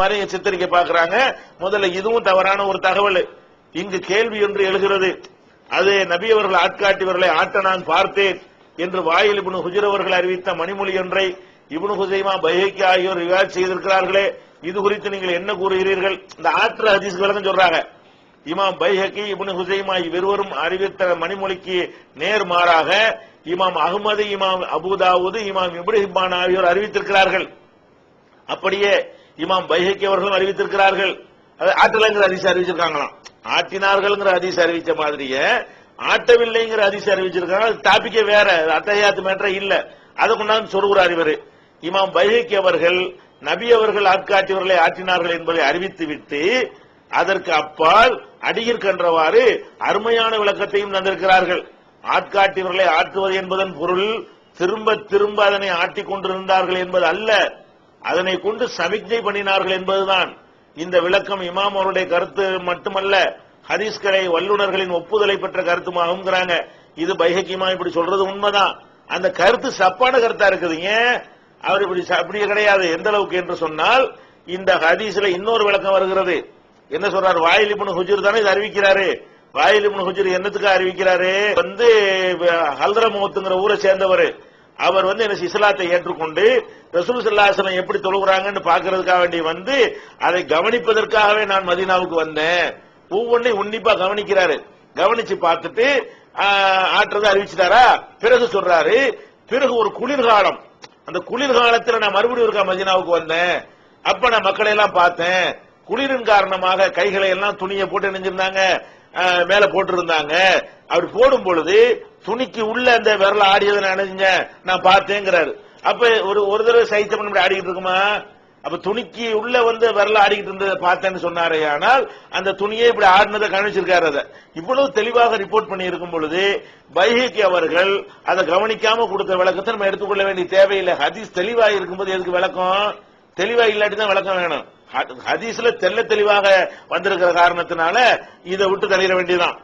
மாதிரி சித்தரிக்க பாக்குறாங்க முதல்ல இதுவும் தவறான ஒரு தகவல். இங்கு கேள்வி என்று எழுகிறது. அது நபி அவர்கள் ஆட்காட்டியவர்களை ஆட்ட நான் பார்த்தேன் என்று வாயில் இப்னு ஹுஜர் அவர்கள் அறிவித்த மணிமொழி ஒன்றை இப்னு ஹுசைமா பைஹக்கி ஆகியோர் ரிவாஜ் செய்திருக்கிறார்களே. இது குறித்து நீங்கள் என்ன கூறுகிறீர்கள்? இந்த ஆற்று ஹதீஸ் விளக்கம் சொல்றாங்க. இமாம் பைஹக்கி இப்னு ஹுசைமா இவ்விருவரும் அறிவித்த மணிமொழிக்கு நேர் மாறாக இமாம் அகமது இமாம் அபுதாவுது இமாம் இப்ரஹிமான் ஆகியோர் அறிவித்திருக்கிறார்கள். அப்படியே இமாம் பைஹக்கி அவர்களும் அறிவித்திருக்கிறார்கள். அது ஆட்டலைங்கிற அதிசயம் அறிவிச்சிருக்காங்களாம். ஆட்டினார்கள்ங்கிற அதிசயம் அறிவிச்ச மாதிரியே ஆட்டவில்லைங்கிற அதிசயம் அறிவிச்சிருக்காங்க. அது டாபிக்கே வேற அத்தகையாத்து மேட்டரே இல்ல. அதை கொண்டாந்து சொல்கிறார் இவர். இமாம் பைஹக்கி அவர்கள் நபி அவர்கள் ஆட்காட்டியவர்களை ஆற்றினார்கள் என்பதை அறிவித்துவிட்டு அதற்கு அப்பால் அடியிற்கென்றவாறு அருமையான விளக்கத்தையும் தந்திருக்கிறார்கள். ஆட்காட்டியவர்களை ஆற்றுவது என்பதன் பொருள் திரும்ப திரும்ப அதனை ஆட்டிக் கொண்டிருந்தார்கள் என்பது அல்ல. அதனை கொண்டு சமிக்ஞை பண்ணினார்கள் என்பதுதான். இந்த விளக்கம் இமாம் அவருடைய கருத்து மட்டுமல்ல ஹதீஸ்களை வல்லுநர்களின் ஒப்புதலை பெற்ற கருத்துமாகுங்கிறாங்க இது பைஹக்கிமா இப்படி சொல்றது உண்மைதான். அந்த கருத்து சப்பான கருத்தா இருக்குது. ஏன்? அவர் இப்படி அப்படியே அப்படி கிடையாது. எந்த அளவுக்கு என்று சொன்னால் இந்த ஹதீஸ்ல இன்னொரு விளக்கம் வருகிறது. என்ன சொல்றாரு? வாயில் இப்னு ஹுஜூர் தானே இது அறிவிக்கிறாரு. வாயில் இப்னு ஹுஜூர் என்னத்துக்கு அறிவிக்கிறாரு? வந்து ஹல்தரமோத்துங்கிற ஊரை சேர்ந்தவர். அவர் வந்து என்ன இஸ்லாத்தை ஏற்றுக்கொண்டு ரசூல் சல்லாசலம் எப்படி தொழுகிறாங்கன்னு பாக்குறதுக்காக வேண்டி வந்து அதை கவனிப்பதற்காகவே நான் மதீனாவுக்கு வந்தேன். ஒவ்வொன்றையும் உன்னிப்பா கவனிக்கிறாரு. கவனிச்சு பார்த்துட்டு ஆஹ், ஆற்றதை அறிவிச்சிட்டாரா? பிறகு சொல்றாரு பிறகு ஒரு குளிர்காலம். அந்த குளிர்காலத்துல நான் மறுபடியும் இருக்கா மதீனாவுக்கு வந்தேன். அப்ப நான் மக்களை எல்லாம் பார்த்தேன். குளிரின் காரணமாக கைகளை எல்லாம் துணியை போட்டு நினைஞ்சிருந்தாங்க மேல போட்டு இருந்தாங்க அப்படி போடும் பொழுது துணிக்கு உள்ள அந்த விரல ஆடியதை நான் நினைஞ்சேன் நான் பார்த்தேங்கிறாரு. அப்ப ஒரு ஒரு தடவை சைத்தம் பண்ணி ஆடிக்கிட்டு இருக்குமா? அப்ப துணிக்கு உள்ள வந்து விரல ஆடிக்கிட்டு இருந்ததை பார்த்தேன்னு சொன்னாரே ஆனால் அந்த துணியை இப்படி ஆடினதை கவனிச்சிருக்காரு அதை. இவ்வளவு தெளிவாக ரிப்போர்ட் பண்ணி இருக்கும் பொழுது பைஹிக்கு அவர்கள் அதை கவனிக்காம கொடுத்த விளக்கத்தை நம்ம எடுத்துக்கொள்ள வேண்டிய தேவையில்லை. ஹதீஸ் தெளிவா இருக்கும்போது எதுக்கு விளக்கம்? தெளிவா இல்லாட்டி தான் விளக்கம் வேணும். ஹதீஸ்ல தெள்ள தெளிவாக வந்திருக்கிற காரணத்தினால இதை விட்டு தள்ளிட வேண்டியதுதான்.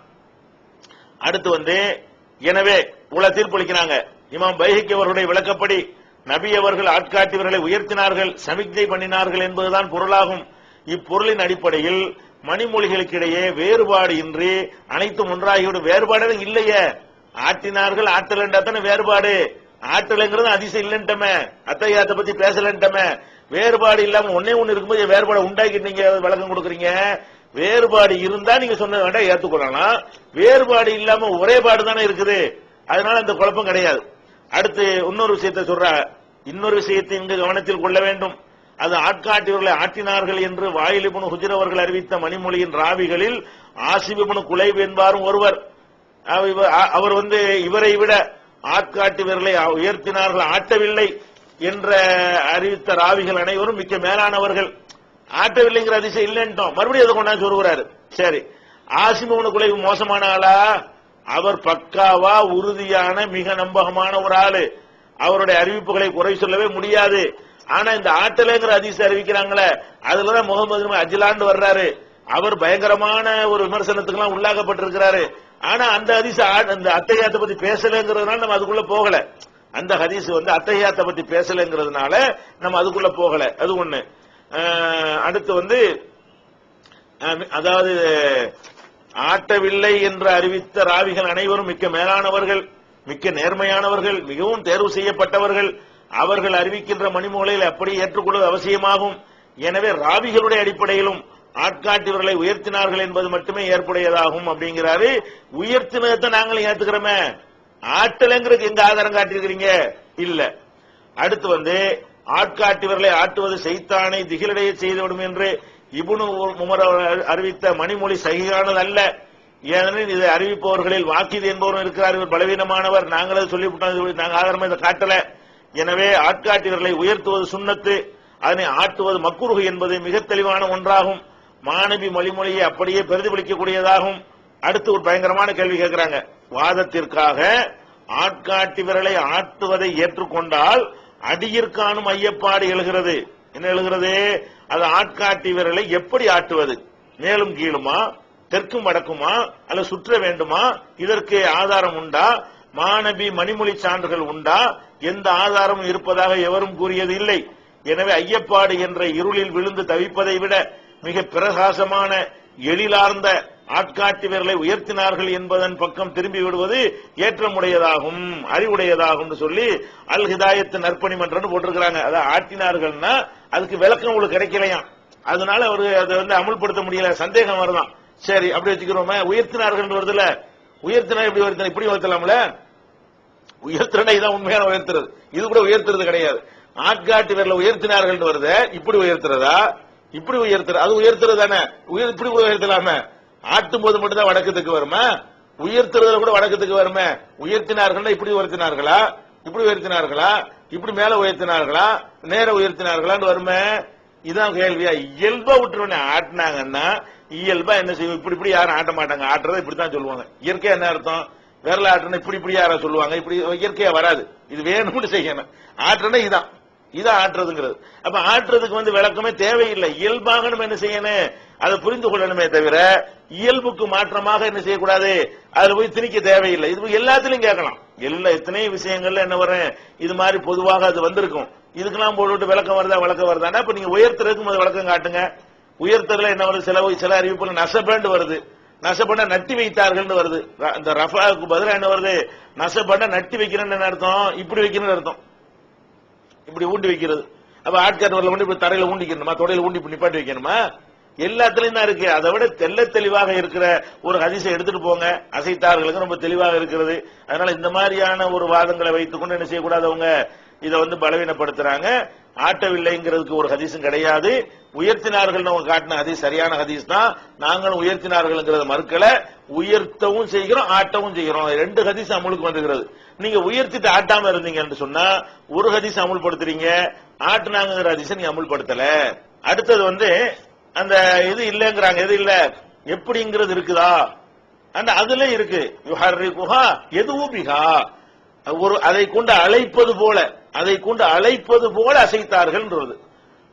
அடுத்து வந்து எனவே உல தீர்ப்பளிக்கிறாங்க. இமாம் பைஹிக் அவர்களுடைய விளக்கப்படி நபி அவர்கள் ஆட்காட்டியவர்களை உயர்த்தினார்கள் சமிக்ஞை பண்ணினார்கள் என்பதுதான் பொருளாகும். இப்பொருளின் அடிப்படையில் மணிமொழிகளுக்கிடையே வேறுபாடு இன்றி அனைத்தும் ஒன்றாகிவிடும். வேறுபாடு இல்லையே. ஆட்டினார்கள் ஆற்றல் தானே வேறுபாடு. ஆட்டலைங்கிறது அதிசயம் இல்லைன்ட்டமே. அத்தையாத்த பத்தி பேசலன்ட்டமே. வேறுபாடு இல்லாம ஒன்னே ஒண்ணு இருக்கும்போது வேறுபாடு உண்டாக்கி நீங்க விளக்கம் கொடுக்குறீங்க? வேறுபாடு இருந்தா நீங்க சொன்ன வேண்டாம் ஏத்துக்கொள்ளலாம். வேறுபாடு இல்லாம ஒரே பாடு தானே இருக்குது. அதனால அந்த குழப்பம் கிடையாது. அடுத்து இன்னொரு விஷயத்தை சொல்ற. இன்னொரு விஷயத்தை இங்கு கவனத்தில் கொள்ள வேண்டும். அது ஆட்காட்டியவர்களை ஆட்டினார்கள் என்று வாயிலிபுன் ஹுஜர் அவர்கள் அறிவித்த மணிமொழியின் ராவிகளில் ஆசிபிபுன் குலைப் என்பாரும் ஒருவர். அவர் வந்து இவரை விட ஆட்காட்டியவர்களை உயர்த்தினார்கள் ஆட்டவில்லை. என்ற அறிவித்த ராவிகள் அனைவரும் மிக்க மேலானவர்கள். ஆட்டவில்லைங்கிற அதிசயம் இல்லைன்ட்டோம் மறுபடியும் எதை கொண்டாந்து சொல்கிறாரு சரி. ஆசிமோன குலைவு மோசமான ஆளா? அவர் பக்காவா உறுதியான மிக நம்பகமான ஒரு ஆளு. அவருடைய அறிவிப்புகளை குறை சொல்லவே முடியாது. ஆனா இந்த ஆட்டலைங்கிற அதிசயம் அறிவிக்கிறாங்களே அதுலதான் முகமது அஜிலாண்டு வர்றாரு. அவர் பயங்கரமான ஒரு விமர்சனத்துக்கு எல்லாம் உள்ளாக்கப்பட்டிருக்கிறாரு. ஆனா அந்த அதிச ஆ- அந்த அத்தையாத்தை பத்தி பேசலங்கிறதுனால நம்ம அதுக்குள்ள போகல. அந்த ஹதீஸ் வந்து அத்தையாத்தை பத்தி பேசலங்கிறதுனால நம்ம அதுக்குள்ள போகல. அது ஒண்ணு. அடுத்து வந்து அதாவது ஆட்டவில்லை என்று அறிவித்த ராவிகள் அனைவரும் மிக்க மேலானவர்கள் மிக்க நேர்மையானவர்கள் மிகவும் தேர்வு செய்யப்பட்டவர்கள் அவர்கள் அறிவிக்கின்ற மணிமூலையில் அப்படி ஏற்றுக்கொள்வது அவசியமாகும். எனவே ராவிகளுடைய அடிப்படையிலும் ஆட்காட்டியவர்களை உயர்த்தினார்கள் என்பது மட்டுமே ஏற்புடையதாகும் அப்படிங்கிறாரு. உயர்த்தினதை நாங்களும் ஏத்துக்கிறோமே. ஆட்டலைங்கிறதுக்கு எங்க ஆதாரம் காட்டியிருக்கிறீங்க? இல்ல. அடுத்து வந்து ஆட்காட்டியவர்களை ஆட்டுவது செய்தானை திகிலடைய செய்துவிடும் என்று இபுனு உமர் அறிவித்த மணிமொழி சகிகானது அல்ல. ஏனெனில் இதை அறிவிப்பவர்களில் வாக்கிது என்பவரும் இருக்கிறார். இவர் பலவீனமானவர். நாங்களே சொல்லிவிட்டோம். நாங்கள் ஆதாரமா இதை காட்டல. எனவே ஆட்காட்டியவர்களை உயர்த்துவது சுண்ணத்து அதனை ஆட்டுவது மக்குருகு என்பது மிக தெளிவான ஒன்றாகும். மாணவி மொழிமொழியை அப்படியே பிரதிபலிக்கக்கூடியதாகும். அடுத்து ஒரு பயங்கரமான கேள்வி கேட்கிறாங்க. வாதத்திற்காக ஆட்காட்டி விரலை ஆட்டுவதை ஏற்றுக்கொண்டால் அடியிற்கானும் ஐயப்பாடு எழுகிறது. என்ன எழுகிறது? அது ஆட்காட்டி விரலை எப்படி ஆட்டுவது? மேலும் கீழுமா? தெற்கும் வடக்குமா? அல்ல சுற்ற வேண்டுமா? இதற்கு ஆதாரம் உண்டா? மாணவி மணிமொழி சான்றுகள் உண்டா? எந்த ஆதாரமும் இருப்பதாக எவரும் கூறியது இல்லை. எனவே ஐயப்பாடு என்ற இருளில் விழுந்து தவிப்பதை விட மிக பிரகாசமான எழிலார்ந்த ஆட்காட்டி விரலை உயர்த்தினார்கள் என்பதன் பக்கம் திரும்பி விடுவது ஏற்றமுடையதாகும் அறிவுடையதாகும் சொல்லி அல் ஹிதாயத்து நற்பணி மன்றம் போட்டிருக்கிறாங்க. அதை ஆட்டினார்கள்னா அதுக்கு விளக்கம் உங்களுக்கு கிடைக்கலையாம். அதனால அவரு அதை வந்து அமுல்படுத்த முடியல. சந்தேகம் வருதான் சரி அப்படி வச்சுக்கிறோமே. உயர்த்தினார்கள் வருதுல. உயர்த்தினா எப்படி உயர்த்தின இப்படி உயர்த்தலாம்ல? உயர்த்தினா இதான் உண்மையான உயர்த்துறது. இது கூட உயர்த்துறது கிடையாது. ஆட்காட்டி விரல உயர்த்தினார்கள் வருது. இப்படி உயர்த்துறதா? இப்படி உயர்த்துறது அது உயர்த்துறது தானே உயர் இப்படி உயர்த்தலாமே. ஆட்டும் போது மட்டும் தான் வடக்கத்துக்கு வருமா? உயர்த்துறதுல கூட வடக்கத்துக்கு வருமே. உயர்த்தினார்கள்னா இப்படி உயர்த்தினார்களா? இப்படி உயர்த்தினார்களா? இப்படி மேல உயர்த்தினார்களா? நேர உயர்த்தினார்களான்னு வருமே. இதான் கேள்வியா. இயல்பா விட்டுருவனே ஆட்டினாங்கன்னா இயல்பா என்ன செய்வோம் இப்படி இப்படி யாரும் ஆட்ட மாட்டாங்க. ஆட்டுறதை இப்படித்தான் சொல்லுவாங்க. இயற்கையா என்ன அர்த்தம்? விரல ஆட்டுனா இப்படி இப்படி யாரா சொல்லுவாங்க. இப்படி இயற்கையா வராது. இது வேணும்னு செய்யணும். ஆட்டுறனா இதான். இதான் ஆட்டுறதுங்கிறது. அப்ப ஆட்டுறதுக்கு வந்து விளக்கமே தேவையில்லை. இயல்பாக நம்ம என்ன செய்யணும்? அதை புரிந்து கொள்ளணுமே தவிர இயல்புக்கு மாற்றமாக என்ன செய்யக்கூடாது? அதுல போய் திணிக்க தேவையில்லை. இது எல்லாத்திலையும் கேட்கலாம். எல்லா எத்தனை விஷயங்கள்ல என்ன வரும் இது மாதிரி பொதுவாக அது வந்திருக்கும். இதுக்கெல்லாம் போட்டு விளக்கம் வருதா விளக்கம் வருதானா இப்ப நீங்க உயர்த்துறதுக்கு முதல் விளக்கம் காட்டுங்க. உயர்த்ததுல என்ன வருது? சில சில அறிவிப்புல நசபேண்டு வருது. நசப்பட நட்டி வைத்தார்கள் வருது. இந்த ரஃபாவுக்கு பதிலா என்ன வருது? நசப்பட நட்டி வைக்கிறேன்னு என்ன அர்த்தம்? இப்படி வைக்கிறேன்னு அர்த்தம். இப்படி ஊண்டி வைக்கிறது. அப்ப ஆட்கார் வரல கொண்டு இப்படி தரையில ஊண்டிக்கணுமா? தொடையில ஊண்டி இப்படி நிப்பாட்டி வைக்கணுமா? எல்லாத்துலயும் தான் இருக்கு. அதை விட தெல்ல தெளிவாக இருக்கிற ஒரு ஹதிசை எடுத்துட்டு போங்க. அசைத்தார்களுக்கு ரொம்ப தெளிவாக இருக்கிறது. அதனால இந்த மாதிரியான ஒரு வாதங்களை வைத்துக்கொண்டு என்ன செய்யக்கூடாது அவங்க இதை வந்து பலவீனப்படுத்துறாங்க. ஆட்டவில்லைங்கிறதுக்கு ஒரு ஹதீஸும் கிடையாது. உயர்த்தினார்கள் அவங்க காட்டின ஹதீஸ் சரியான ஹதீஸ் தான். நாங்களும் உயர்த்தினார்கள்ங்கிறத மறுக்கல. உயர்த்தவும் செய்கிறோம் ஆட்டவும் செய்கிறோம். ரெண்டு ஹதீஸ் அமலுக்கு வந்துகிறது நீங்க உயர்த்திட்டு ஆட்டாம இருந்தீங்கன்னு சொன்னா ஒரு ஹதீஸ் அமுல்படுத்துறீங்க. ஆட்டுனாங்கிற ஹதீஸை நீங்க அமுல்படுத்தல. அடுத்தது வந்து அந்த இது இல்லைங்கிறாங்க. எது இல்ல? எப்படிங்கிறது இருக்குதா? அந்த அதுல இருக்கு. யுஹர்ரிகுஹா எதுவும் பிகா ஒரு அதை கொண்டு அழைப்பது போல அதை கொண்டு அழைப்பது போல அசைத்தார்கள்ன்றது.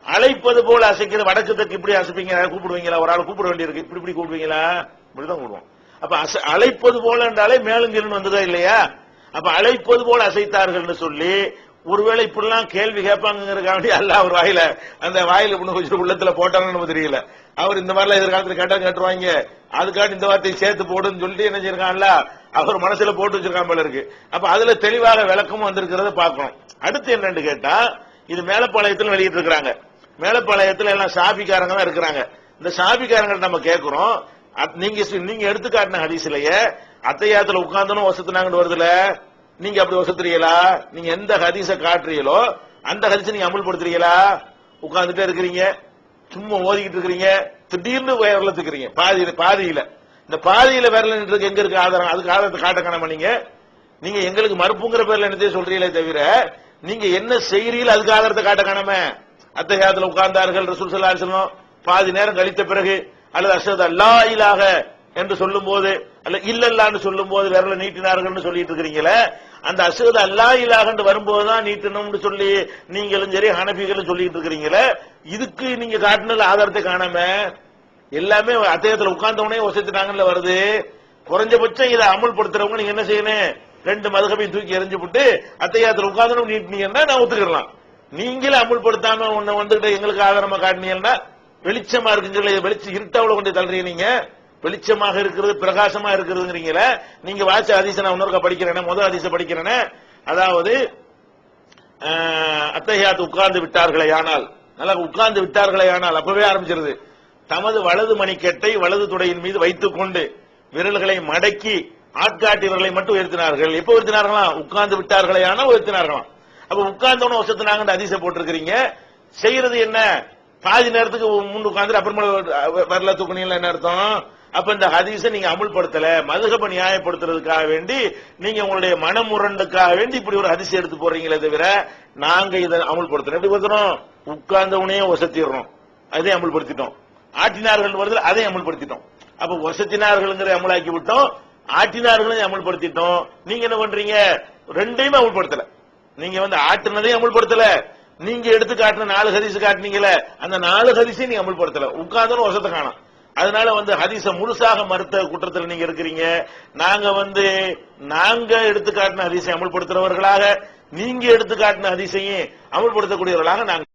அழைப்பது போல அசைக்கிற வடக்கு தெற்கு இப்படி அசைப்பீங்க கூப்பிடுவீங்களா? ஒரு ஆள் கூப்பிட வேண்டியிருக்கு. இப்படி இப்படி கூப்பிடுவீங்களா? இப்படிதான் கூப்பிடுவோம். அப்ப அசை- அழைப்பது போல என்றாலே மேலும் கீழும் வந்ததா இல்லையா? அப்ப அழைப்பது போல அசைத்தார்கள்னு சொல்லி ஒருவேளை இப்படிலாம் கேள்வி கேட்பாங்கிறதுக்காண்டி அல்ல அவர் வாயில அந்த வாயில ஒண்ணு கொஞ்சம் உள்ளத்துல போட்டாங்கன்னு நமக்கு தெரியல. அவர் இந்த மாதிரிலாம் எதிர்காலத்துல கேட்டா கேட்டுருவாங்க. அதுக்காண்டி இந்த வார்த்தையை சேர்த்து போடுன்னு சொல்லிட்டு என்ன செய்யிருக்கான்ல அவர் மனசுல போட்டு வச்சிருக்கான் போல இருக்கு. அப்ப அதுல தெளிவாக விளக்கமும் வந்திருக்கிறத பாக்கணும் அடுத்து என்னன்னு கேட்டா இது மேலப்பாளையத்தில் வெளியிட்டு இருக்கிறாங்க. மேலப்பாளையத்துல எல்லாம் சாபிக்காரங்க தான் இருக்கிறாங்க. இந்த சாபிக்காரங்க நம்ம கேட்கிறோம் அத்- நீங்க நீங்க எடுத்து காட்டின அத்தையாத்துல உட்காந்தனும் வசத்துனாங்கன்னு வருதுல. நீங்க அப்படி வசத்துறீங்களா நீங்க எந்த ஹதீச காட்டுறீங்களோ அந்த ஹதீச நீங்க அமல்படுத்துறீங்களா? உட்கார்ந்துட்டே இருக்கிறீங்க. சும்மா ஓதிக்கிட்டு இருக்கிறீங்க. திடீர்னு விரல தூக்குறீங்க பாதி பாதியில. இந்த பாதியில விரல நின்று எங்க இருக்கு ஆதாரம்? அதுக்கு ஆதாரத்தை காட்ட காணாம நீங்க? நீங்க எங்களுக்கு மறுப்புங்கிற பேர்ல என்னதே சொல்றீங்களே தவிர நீங்க என்ன செய்யறீங்க அதுக்கு ஆதாரத்தை காட்ட காணாம அத்தகையாத்துல உட்கார்ந்தார்கள் ரசூல் ஸல்லல்லாஹு பாதி நேரம் கழித்த பிறகு அல்லது அஷது அல்லா இலாக என்று சொல்லும் போது அல்ல இல்லல்லான்னு சொல்லும் போது விரல நீட்டினார்கள்னு சொல்லிட்டு இருக்கிறீங்களே அந்த அசுகத அல்லா இலாகன்னு வரும்போதுதான் நீட்டணும்னு சொல்லி நீங்களும் சரி ஹனபிகளும் சொல்லிட்டு இருக்கிறீங்களே இதுக்கு நீங்க காட்டினது ஆதாரத்தை காணாம எல்லாமே அத்தகத்துல உட்கார்ந்தவனே வசத்துட்டாங்கல்ல வருது. குறைஞ்சபட்சம் இதை அமுல்படுத்துறவங்க நீங்க என்ன செய்யணும்? ரெண்டு மதுகபையும் தூக்கி எரிஞ்சு விட்டு அத்தையாத்துல உட்கார்ந்து நீட்டினீங்கன்னா நான் ஒத்துக்கிடலாம். நீங்களே அமுல்படுத்தாம உன்னை வந்துகிட்டு எங்களுக்கு ஆதாரமா காட்டினீங்கன்னா வெளிச்சமா இருக்குன்னு சொல்லி வெளிச்சம் இருட்டாவுல கொண்டு தள்ளுறீங்க நீங்க. வெளிச்சமாக இருக்கிறது பிரகாசமா இருக்கிறதுங்கிறீங்கள நீங்க வாச்ச அதிச நான் இன்னொருக்கா படிக்கிறேனே முதல் அதிச படிக்கிறேனே. அதாவது அத்தகையாத்து உட்கார்ந்து விட்டார்களே ஆனால். நல்லா உட்கார்ந்து விட்டார்களே ஆனால். அப்பவே ஆரம்பிச்சிருது. தமது வலது மணிக்கட்டை வலது துடையின் மீது வைத்துக் கொண்டு விரல்களை மடக்கி ஆட்காட்டி விரலை மட்டும் உயர்த்தினார்கள். எப்ப உயர்த்தினார்களாம்? உட்கார்ந்து விட்டார்களே ஆனால் உயர்த்தினார்களாம். அப்ப உட்கார்ந்தவன வசத்தினாங்க அதிசை போட்டிருக்கிறீங்க. செய்யறது என்ன? பாதி நேரத்துக்கு முன் உட்கார்ந்து அப்புறமா வரல தூக்குனீங்களா? என்ன அர்த்தம்? அப்ப இந்த ஹதீஸை நீங்க அமுல்படுத்தல மதுகப நியாயப்படுத்துறதுக்காக வேண்டி நீங்க உங்களுடைய மனமுரண்டுக்காக வேண்டி இப்படி ஒரு ஹதீஸ் எடுத்து போறீங்களே தவிர நாங்க இதை அமுல்படுத்தணும் எப்படி படுத்துறோம் உனையும் வசத்திடுறோம் அதே அமுல்படுத்திட்டோம். ஆட்டினார்கள் வருது அதையும் அமுல்படுத்திட்டோம். அப்ப வசத்தினார்கள்ங்கிற அமுலாக்கி விட்டோம். ஆட்டினார்களையும் அமுல்படுத்திட்டோம். நீங்க என்ன பண்றீங்க? ரெண்டையுமே அமுல்படுத்தல. நீங்க வந்து ஆட்டினதையும் அமுல்படுத்தல. நீங்க எடுத்து காட்டின நாலு ஹரிசு காட்டினீங்கல்ல அந்த நாலு ஹரிசையும் நீங்க அமுல்படுத்தல. உட்கார்ந்து வசத்தை காணும். அதனால வந்து ஹதீச முழுசாக மறுத்த குற்றத்தில் நீங்க இருக்கிறீங்க. நாங்க வந்து நாங்க எடுத்து காட்டின அமல்படுத்துறவர்களாக நீங்க எடுத்துக்காட்டின ஹதீசையும் அமல்படுத்தக்கூடியவர்களாக நாங்க